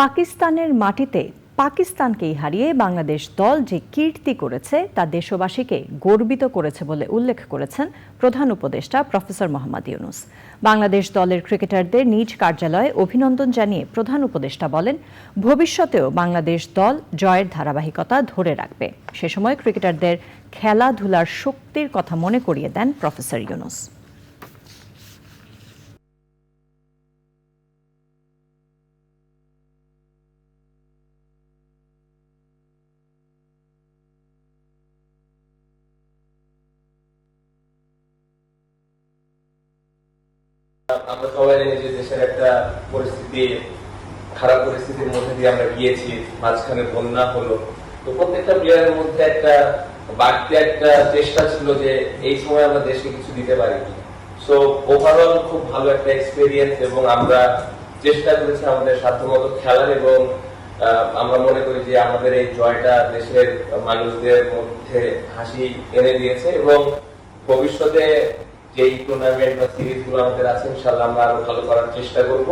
পাকিস্তানের মাটিতে পাকিস্তানকেই হারিয়ে বাংলাদেশ দল যে কীর্তি করেছে তা দেশবাসীকে গর্বিত করেছে বলে উল্লেখ করেছেন প্রধান উপদেষ্টা প্রফেসর মোহাম্মদ ইউনুস। বাংলাদেশ দলের ক্রিকেটারদের নিজ কার্যালয়ে অভিনন্দন জানিয়ে প্রধান উপদেষ্টা বলেন, ভবিষ্যতেও বাংলাদেশ দল জয়ের ধারাবাহিকতা ধরে রাখবে। সে সময় ক্রিকেটারদের খেলাধুলার শক্তির কথা মনে করিয়ে দেন প্রফেসর ইউনুস। আমরা সবাই জানি যে দেশের একটা পরিস্থিতি, খারাপ পরিস্থিতির মধ্যে দিয়ে আমরা গিয়েছি, মাঝখানে বন্যা হলো। তো প্রত্যেকটা প্লেয়ারের মধ্যে একটা বাড়তি একটা চেষ্টা ছিল যে এই সময় আমরা দেশকে কিছু দিতে পারি। সো ওভারঅল খুব ভালো একটা এবং আমরা চেষ্টা করেছি আমাদের সাধ্যমতো খেলার এবং আমরা মনে করি যে আমাদের এই জয়টা দেশের মানুষদের মধ্যে হাসি এনে দিয়েছে এবং ভবিষ্যতে যেই টুর্নামেন্ট বা সিরিজগুলো আমাদের আছে ইনশাল্লাহ আমরা আরও ভালো করার চেষ্টা করব।